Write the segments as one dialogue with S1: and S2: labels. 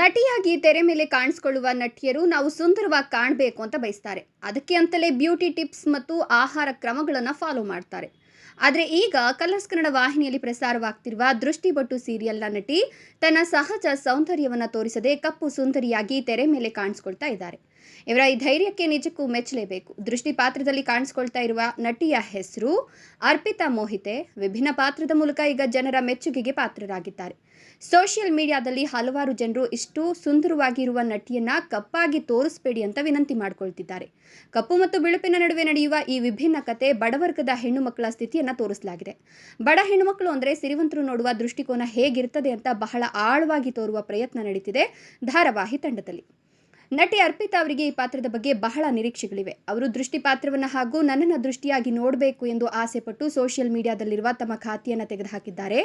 S1: ನಟಿಯಾಗಿ ತೆರೆ ಮೇಲೆ ಕಾಣಿಸ್ಕೊಳ್ಳುವ ನಟಿಯರು ನಾವು ಸುಂದರವಾಗಿ ಕಾಣಬೇಕು ಅಂತ ಬಯಸ್ತಾರೆ. ಅದಕ್ಕೆ ಅಂತಲೇ ಬ್ಯೂಟಿ ಟಿಪ್ಸ್ ಮತ್ತು ಆಹಾರ ಕ್ರಮಗಳನ್ನು ಫಾಲೋ ಮಾಡ್ತಾರೆ. ಆದರೆ ಈಗ ಕಲರ್ಸ್ ಕನ್ನಡ ವಾಹಿನಿಯಲ್ಲಿ ಪ್ರಸಾರವಾಗ್ತಿರುವ ದೃಷ್ಟಿಬೊಟ್ಟು ಸೀರಿಯಲ್ನ ನಟಿ ತನ್ನ ಸಹಜ ಸೌಂದರ್ಯವನ್ನು ತೋರಿಸದೆ ಕಪ್ಪು ಸುಂದರಿಯಾಗಿ ತೆರೆ ಮೇಲೆ ಕಾಣಿಸ್ಕೊಳ್ತಾ ಇದ್ದಾರೆ. ಇವರ ಈ ಧೈರ್ಯಕ್ಕೆ ನಿಜಕ್ಕೂ ಮೆಚ್ಚಲೇಬೇಕು. ದೃಷ್ಟಿ ಪಾತ್ರದಲ್ಲಿ ಕಾಣಿಸ್ಕೊಳ್ತಾ ಇರುವ ನಟಿಯ ಹೆಸರು ಅರ್ಪಿತಾ ಮೋಹಿತೆ. ವಿಭಿನ್ನ ಪಾತ್ರದ ಮೂಲಕ ಈಗ ಜನರ ಮೆಚ್ಚುಗೆಗೆ ಪಾತ್ರರಾಗಿದ್ದಾರೆ. ಸೋಷಿಯಲ್ ಮೀಡಿಯಾದಲ್ಲಿ ಹಲವಾರು ಜನರು ಇಷ್ಟು ಸುಂದರವಾಗಿರುವ ನಟಿಯನ್ನ ಕಪ್ಪಾಗಿ ತೋರಿಸಬೇಡಿ ಅಂತ ವಿನಂತಿ ಮಾಡಿಕೊಳ್ತಿದ್ದಾರೆ. ಕಪ್ಪು ಮತ್ತು ಬಿಳುಪಿನ ನಡುವೆ ನಡೆಯುವ ಈ ವಿಭಿನ್ನ ಕತೆ ಬಡವರ್ಗದ ಹೆಣ್ಣು ಮಕ್ಕಳ ಸ್ಥಿತಿಯನ್ನ ತೋರಿಸಲಾಗಿದೆ. ಬಡ ಹೆಣ್ಣುಮಕ್ಕಳು ಅಂದರೆ ಸಿರಿವಂತರು ನೋಡುವ ದೃಷ್ಟಿಕೋನ ಹೇಗಿರ್ತದೆ ಅಂತ ಬಹಳ ಆಳವಾಗಿ ತೋರುವ ಪ್ರಯತ್ನ ನಡೀತಿದೆ ಧಾರಾವಾಹಿ ತಂಡದಲ್ಲಿ. ನಟಿ ಅರ್ಪಿತಾ ಅವರಿಗೆ ಈ ಪಾತ್ರದ ಬಗ್ಗೆ ಬಹಳ ನಿರೀಕ್ಷೆಗಳಿವೆ. ಅವರು ದೃಷ್ಟಿ ಪಾತ್ರವನ್ನು ಹಾಗೂ ನನ್ನನ್ನು ದೃಷ್ಟಿಯಾಗಿ ನೋಡಬೇಕು ಎಂದು ಆಸೆಪಟ್ಟು ಸೋಷಿಯಲ್ ಮೀಡಿಯಾದಲ್ಲಿರುವ ತಮ್ಮ ಖಾತೆಯನ್ನು ತೆಗೆದುಹಾಕಿದ್ದಾರೆ.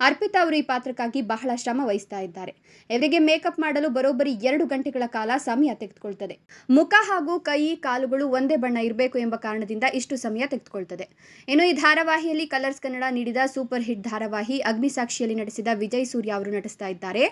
S1: ಅರ್ಪಿತಾ ಅವರು ಈ ಪಾತ್ರಕ್ಕಾಗಿ ಬಹಳ ಶ್ರಮ ವಹಿಸ್ತಾ ಇದ್ದಾರೆ. ಇವರಿಗೆ ಮೇಕಪ್ ಮಾಡಲು ಬರೋಬ್ಬರಿ ಎರಡು ಗಂಟೆಗಳ ಕಾಲ ಸಮಯ ತೆಗೆದುಕೊಳ್ತದೆ. ಮುಖ ಹಾಗೂ ಕೈ, ಕಾಲುಗಳು ಒಂದೇ ಬಣ್ಣ ಇರಬೇಕು ಎಂಬ ಕಾರಣದಿಂದ ಇಷ್ಟು ಸಮಯ ತೆಗೆದುಕೊಳ್ತದೆ. ಇನ್ನು ಈ ಧಾರಾವಾಹಿಯಲ್ಲಿ ಕಲರ್ಸ್ ಕನ್ನಡ ನೀಡಿದ ಸೂಪರ್ ಹಿಟ್ ಧಾರಾವಾಹಿ ಅಗ್ನಿಸಾಕ್ಷಿಯಲ್ಲಿ ನಟಿಸಿದ ವಿಜಯ್ ಸೂರ್ಯ ಅವರು ನಟಿಸ್ತಾ ಇದ್ದಾರೆ.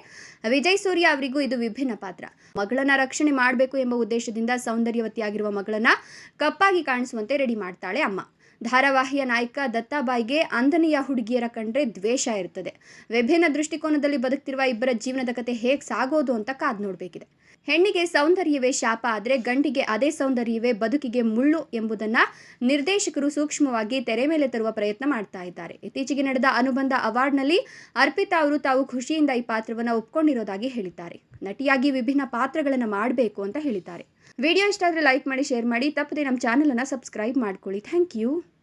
S1: ವಿಜಯ್ ಸೂರ್ಯ ಅವರಿಗೂ ಇದು ವಿಭಿನ್ನ ಪಾತ್ರ. ಮಗಳನ್ನ ರಕ್ಷಣೆ ಮಾಡಬೇಕು ಎಂಬ ಉದ್ದೇಶದಿಂದ ಸೌಂದರ್ಯವತಿಯಾಗಿರುವ ಮಗಳನ್ನ ಕಪ್ಪಾಗಿ ಕಾಣಿಸುವಂತೆ ರೆಡಿ ಮಾಡ್ತಾಳೆ ಅಮ್ಮ. ಧಾರಾವಾಹಿಯ ನಾಯಕ ದತ್ತಾಬಾಯಿಗೆ ಅಂದನೆಯ ಹುಡುಗಿಯರ ಕಂಡ್ರೆ ದ್ವೇಷ ಇರ್ತದೆ. ವಿಭಿನ್ನ ದೃಷ್ಟಿಕೋನದಲ್ಲಿ ಬದುಕ್ತಿರುವ ಇಬ್ಬರ ಜೀವನದ ಕತೆ ಹೇಗೆ ಸಾಗೋದು ಅಂತ ಕಾದ್ ನೋಡಬೇಕಿದೆ. ಹೆಣ್ಣಿಗೆ ಸೌಂದರ್ಯವೇ ಶಾಪ ಆದರೆ ಗಂಡಿಗೆ ಅದೇ ಸೌಂದರ್ಯವೇ ಬದುಕಿಗೆ ಮುಳ್ಳು ಎಂಬುದನ್ನ ನಿರ್ದೇಶಕರು ಸೂಕ್ಷ್ಮವಾಗಿ ತೆರೆ ಮೇಲೆ ತರುವ ಪ್ರಯತ್ನ ಮಾಡ್ತಾ ಇದ್ದಾರೆ. ಇತ್ತೀಚೆಗೆ ನಡೆದ ಅನುಬಂಧ ಅವಾರ್ಡ್ನಲ್ಲಿ ಅರ್ಪಿತಾ ಅವರು ತಾವು ಖುಷಿಯಿಂದ ಈ ಪಾತ್ರವನ್ನು ಒಪ್ಕೊಂಡಿರೋದಾಗಿ ಹೇಳಿದ್ದಾರೆ. ನಟಿಯಾಗಿ ವಿಭಿನ್ನ ಪಾತ್ರಗಳನ್ನು ಮಾಡಬೇಕು ಅಂತ ಹೇಳಿದ್ದಾರೆ. ವಿಡಿಯೋ ಇಷ್ಟ ಆದರೆ ಲೈಕ್ ಮಾಡಿ, ಶೇರ್ ಮಾಡಿ, ತಪ್ಪದೆ ನಮ್ಮ ಚಾನಲನ್ನು ಸಬ್ಸ್ಕ್ರೈಬ್ ಮಾಡ್ಕೊಳ್ಳಿ. Thank you.